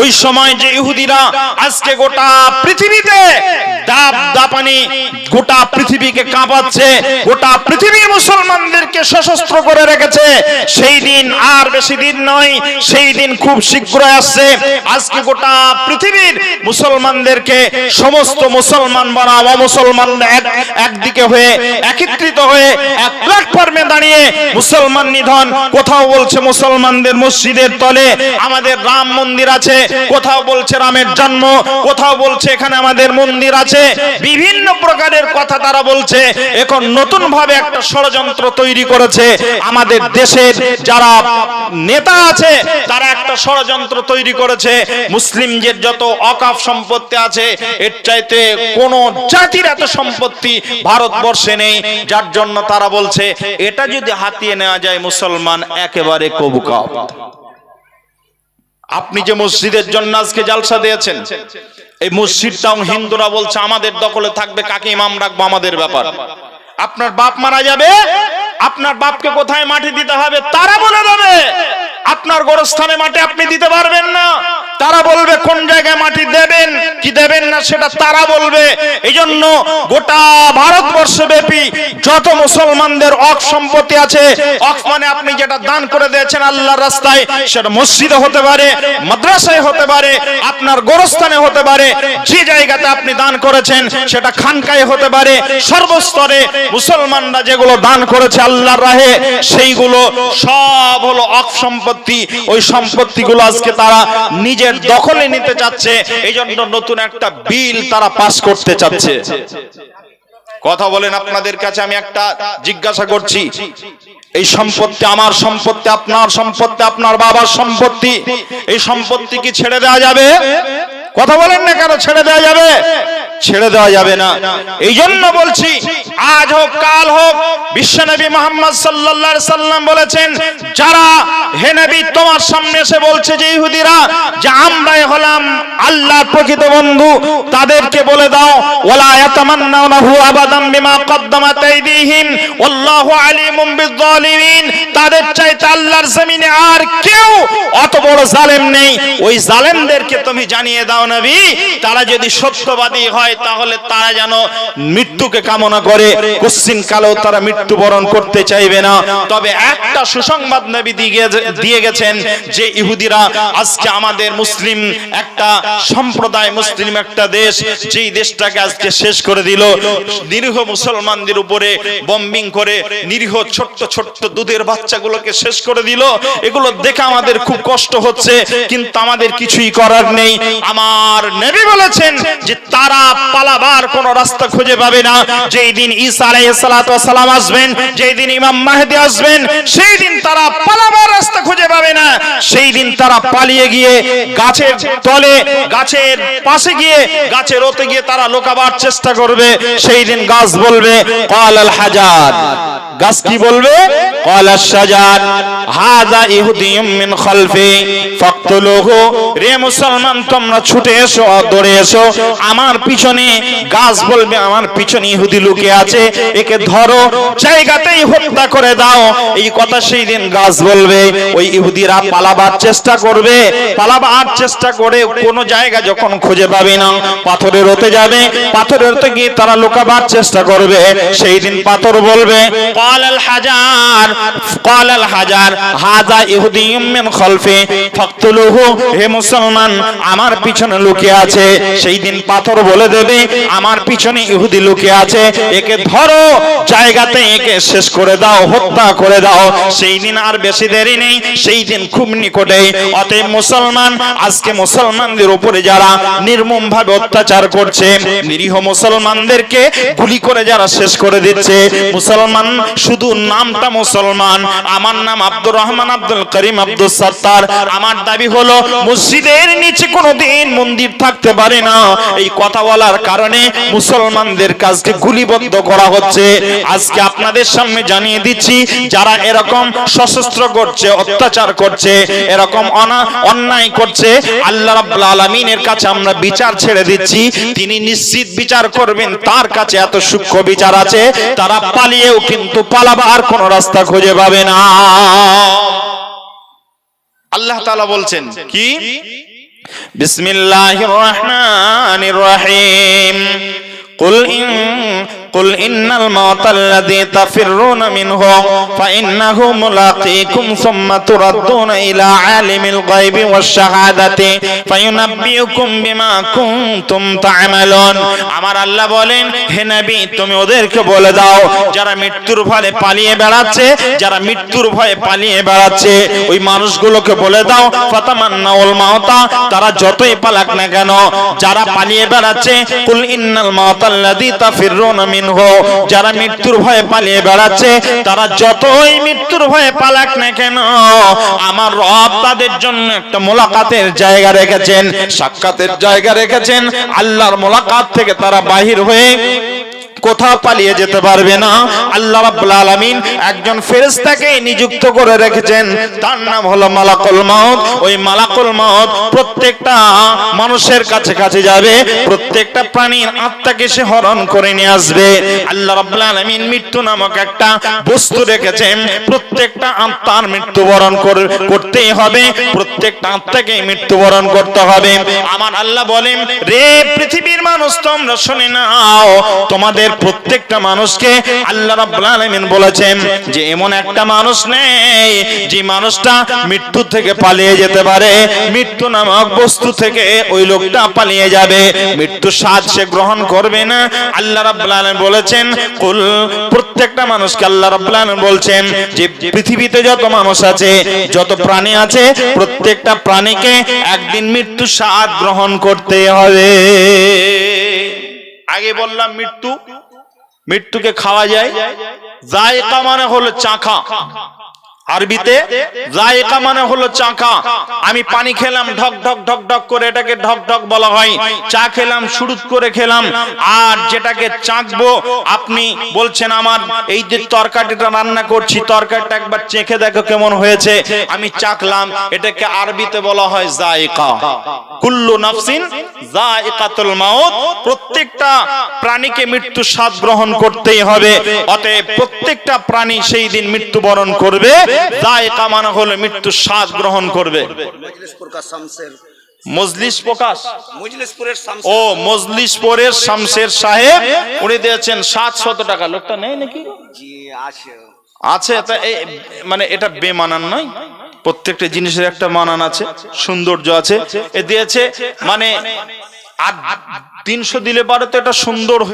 ওই সময় যে ইহুদিরা আজকে গোটা পৃথিবীতে দাপ দাপানি গোটা পৃথিবীকে কাঁপাচ্ছে, গোটা পৃথিবীর মুসলমানদেরকে সশস্ত্র করে রেখেছে। সেই দিন আর বেশি দিন নয়, সেই দিন খুব শীঘ্রই আসছে। আজকে গোটা পৃথিবীর মুসলমানদেরকে সমস্ত মুসলমান বনাম অমুসলমান এক, একদিকে হয়ে, একত্রিত হয়ে, এক প্ল্যাটফর্মে দাঁড়িয়ে মুসলমান নিধন, কোথাও বলছে মুসলমানদের মসজিদের তলে আমাদের রাম মন্দির আছে কোথাও বলছে রামের জন্ম, কোথাও বলছে এখানে আমাদের মন্দির আছে। বিভিন্ন প্রকারের কথা তারা বলছে। এখন নতুন ভাবে একটা ষড়যন্ত্র তৈরি করেছে আমাদের দেশের যারা নেতা আছে, তারা একটা ষড়যন্ত্র তৈরি করেছে। মুসলিমদের যত অকাফ সম্পত্তি আছে, এর চাইতে কোন জাতির এত সম্পত্তি ভারতবর্ষে নেই। যার জন্য তারা বলছে, এটা যদি হাতিয়ে নেওয়া যায় মুসলমান, একেবারে কবুকাব। আপনি যে মসজিদের জন্য আজকে জালসা দিয়েছেন, এই মসজিদটাও হিন্দুরা বলছে আমাদের দখলে থাকবে, কাকে ইমাম রাখব আমাদের ব্যাপার। আপনার বাপ মারা যাবে, আপনার বাপকে কোথায় মাটি দিতে হবে তারা বলে দেবে। আপনার গোরস্থানে মাটি আপনি দিতে পারবেন না। তারা বলবে, কোন জায়গায় মাটি দেবেন, কি দেবেন না সেটা তারা বলবে। এই জন্য গোটা ভারতবর্ষ ব্যাপী যত মুসলমানদের অক সম্পত্তি আছে অক মানে আপনি যেটা দান করে দিয়েছেন আল্লাহর রাস্তায়, সেটা মসজিদে হতে পারে, মাদ্রাসায় হতে পারে, আপনার গোরস্থানে হতে পারে, যে জায়গাতে আপনি দান করেছেন, সেটা খানকায় হতে পারে, সর্বস্তরে মুসলমানরা যেগুলো দান করেছে আল্লাহর রাহে, সেইগুলো সব হলো অক সম্পত্তি। ওই সম্পত্তিগুলো আজকে তারা নিজের দখলে নিতে চাচ্ছে এই জন্য নতুন একটা বিল তারা পাস করতে চাচ্ছে। কথা বলেন আপনাদের কাছে আমি একটা জিজ্ঞাসা করছি। এই সম্পত্তি আমার সম্পত্তি আপনার সম্পত্তি আপনার বাবার সম্পত্তি এই সম্পত্তি কি ছেড়ে দেওয়া যাবে? কথা বলেন না কেন ছেড়ে দেওয়া যাবে? ছেড়ে দেওয়া যাবে না। এই জন্য বলছি আজ হোক কাল হোক বিশ্বনবী মোহাম্মদ সাল্লাল্লাহু সাল্লাম বলেছেন যারা তোমার সামনে এসে বলছে যে, ইহুদিরা, যে আমরাই হলাম আল্লাহর প্রকৃত বন্ধু, তাদেরকে বলে দাও, ওয়ালা ইয়াতামান্নাউনাহু আবাদাম বিমা কদ্দামাত আইদিহিম, ওয়াল্লাহু আলিমুম বিয-যালিমিন তাদের চাইতে আল্লাহর জমিনে আর কেউ অত বড় জালেম নেই। ওই জালেমদেরকে তুমি জানিয়ে দাও নবী, তারা যদি সত্যবাদী হয়, তাহলে তারা যেন মৃত্যুকে কামনা করে। কোশ্চিন কালেও তারা মৃত্যুবরণ করতে চাইবে না। তবে একটা সুসংবাদ নবী দিয়ে গেছেন যে ইহুদিরা আজকে আমাদের মুসলিম একটা সম্প্রদায়, মুসলিম একটা দেশ, যেই দেশটাকে আজকে শেষ করে দিল, নিরীহ মুসলমানদের উপরে বম্বিং করে, নিরীহ ছোট্ট ছোট্ট দুধের বাচ্চাগুলোকে শেষ করে দিল। এগুলো দেখে আমাদের খুব কষ্ট হচ্ছে, কিন্তু আমাদের কিছুই করার নেই। আমার নবী বলেছেন যে তারা পালাবার কোন রাস্তা খুঁজে পাবে না। যেই দিন ঈসা আলাইহিস সালাম আসবেন, যেই দিন ইমাম মাহদি আসবেন, সেই দিন তারা পালাবার রাস্তা খুঁজে পাবে না। সেই দিন তারা পালিয়ে গিয়ে গাছের তলে, গাছের পাশে গিয়ে গাছের ওতে গিয়ে তারা লোকাবার চেষ্টা করবে। সেই দিন গাছ বলবে কাল আল হাজার। গাছ কি বলবে? ছুটে এসো এসো। আমার পিছনে গাছ বলবে, আমার পিছনে ইহুদি আছে। একে ধরো করে দাও। এই কথা সেই দিন গাছ বলবে, ওই ইহুদিরা পালাবার চেষ্টা করবে। পালাবার চেষ্টা করে কোন জায়গা যখন খুঁজে পাবে না, পাথরের হতে যাবে। পাথরের হতে গিয়ে তারা লুকাবার চেষ্টা করবে। সেই দিন পাথর বলবে قال الحجار قال الحجار هذا يهودي من خلفي فاقتلوه হে মুসলমান আমার পিছনে লুকিয়ে আছে সেই দিন পাথর বলে দেবে আমার পিছনে ইহুদি লুকিয়ে আছে একে ধরো জায়গাতে একে শেষ করে দাও হত্যা করে দাও সেই দিন আর বেশি দেরি নেই সেই দিন খুব নিকটে অতএব মুসলমান আজকে মুসলমানদের উপরে যারা নির্মম ভাবে অত্যাচার করছে নিরীহ মুসলমানদেরকে গুলি করে যারা শেষ করে দিচ্ছে মুসলমান শুধু নামটা মুসলমান। আমার নাম আব্দুর রহমান, আব্দুল করিম, আব্দুল সত্তার। আমার দাবি হলো, মসজিদের নিচে কোনোদিন মন্দির থাকতে পারে না। এই কথা বলার কারণে মুসলমানদের কাজকে গুলিবদ্ধ করা হচ্ছে। আজকে আপনাদের সামনে জানিয়ে দিচ্ছি, যারা এরকম সশস্ত্র করছে অত্যাচার করছে, এরকম অনা, অন্যায় করছে, আল্লাহ রাব্বুল আলামিনের কাছে আমরা বিচার ছেড়ে দিচ্ছি। তিনি নিশ্চিত বিচার করবেন, তার কাছে এত সূক্ষ্ম বিচার আছে। তারা পালিয়েও কিন্তু পালাবার কোন রাস্তা খুঁজে পাবে না আল্লাহ তাআলা বলছেন কি بسم الله الرحمن الرحيم قل إن قل إن الموت الذي تفرون منه فإنه ملاقيكم ثم تردون إلى عالم الغيب والشهادة فينبئكم بما كنتم تعملون আমার আল্লাহ বলেন হে নবী তুমি ওদেরকে বলে দাও যারা মৃত্যুর ভয়ে পালিয়ে বেড়াচ্ছে যারা মৃত্যুর ভয়ে পালিয়ে বেড়াচ্ছে ওই মানুষগুলোকে বলে দাও ফাতামান্নাউল মাউতা তারা যতই পালাক না কেন যারা পালিয়ে বেড়াচ্ছে কুল ইন্নাল মাউতাল্লাযী তাফিরুনা মিনহু যারা মৃত্যুর ভয়ে পালিয়ে বেড়াচ্ছে, তারা যতই মৃত্যুর ভয়ে পালাক না কেন, আমার রব তাদের জন্য একটা মোলাকাতের জায়গা রেখেছেন, সাক্ষাতের জায়গা রেখেছেন, আল্লাহর মোলাকাত থেকে তারা বাহির হয়ে কোথাও পালিয়ে যেতে পারবে না। আল্লাহ রাব্বুল আলামিন একজন ফেরেশতাকে নিযুক্ত করে রেখেছেন। তার নাম হলো মালাকুল মাউত। ওই মালাকুল মাউত প্রত্যেকটা মানুষের কাছে কাছে যাবে। প্রত্যেকটা প্রাণীর আত্মাকে সে হরণ করে নিয়ে আসবে। আল্লাহ রাব্বুল আলামিন মৃত্যু নামক একটা বস্তু রেখেছেন। প্রত্যেকটা আত্মার মৃত্যুবরণ কর- করতেই হবে। প্রত্যেকটা আত্মাকে মৃত্যুবরণ করতে হবে। আমার আল্লাহ বলেন, রে পৃথিবীর মানুষ, তোমরা শুনে নাও। তোমাদের প্রত্যেকটা মানুষকে আল্লাহ রাব্বুল আলামিন বলেছেন যে এমন একটা মানুষ নেই যে মানুষটা মৃত্যু থেকে পালিয়ে যেতে পারে, মৃত্যু নামক বস্তু থেকে ওই লোকটা পালিয়ে যাবে। মৃত্যু স্বাদ সে গ্রহণ করবে না। আল্লাহ রাব্বুল আলামিন বলেছেন, কুল, প্রত্যেকটা মানুষকে আল্লাহ রাব্বুল আলামিন বলছেন যে পৃথিবীতে যত মানুষ আছে, যত প্রাণী আছে, প্রত্যেকটা প্রাণীকে একদিন মৃত্যু স্বাদ গ্রহণ করতে হবে। আগে বললাম মৃত্যু মৃত্যুকে খাওয়া যায় জায়কা মানে হলো চাখা। আরবিতে জায়কা মানে হলো চাকা। আমি পানি খেলাম ঢক ঢক ঢক ঢক করে এটাকে ঢক ঢক বলা হয়। চা খেলাম শুরুত করে খেলাম। আর যেটাকে চাকবো আপনি বলছেন আমার এই যে তরকারিটা রান্না করছি তরকারিটা একবার চেখে দেখো কেমন হয়েছে। আমি চাকলাম এটাকে আরবিতে বলা হয় জায়কা কুল্লু নাফসিন জায়কাতুল মাউত। প্রত্যেকটা প্রাণীকে মৃত্যু স্বাদ গ্রহণ করতেই হবে। অতএব প্রত্যেকটা প্রাণী সেই দিন মৃত্যুবরণ করবে। জায়কা মানে হলো মৃত্যু স্বাদ গ্রহণ করবে। মজলিসপুর কা শামসের মজলিস প্রকাশ মজলিসপুরের ও শামসের সাহেব উনি দিয়েছেন সাতশত টাকা। লোকটা নেই নাকি? আছে। আছে তা এ- মানে এটা বেমানান নয়। প্রত্যেকটা জিনিসের একটা মানান আছে সৌন্দর্য আছে। এ দিয়েছে মানে আর তিনশো দিলে পারে তো এটা সুন্দর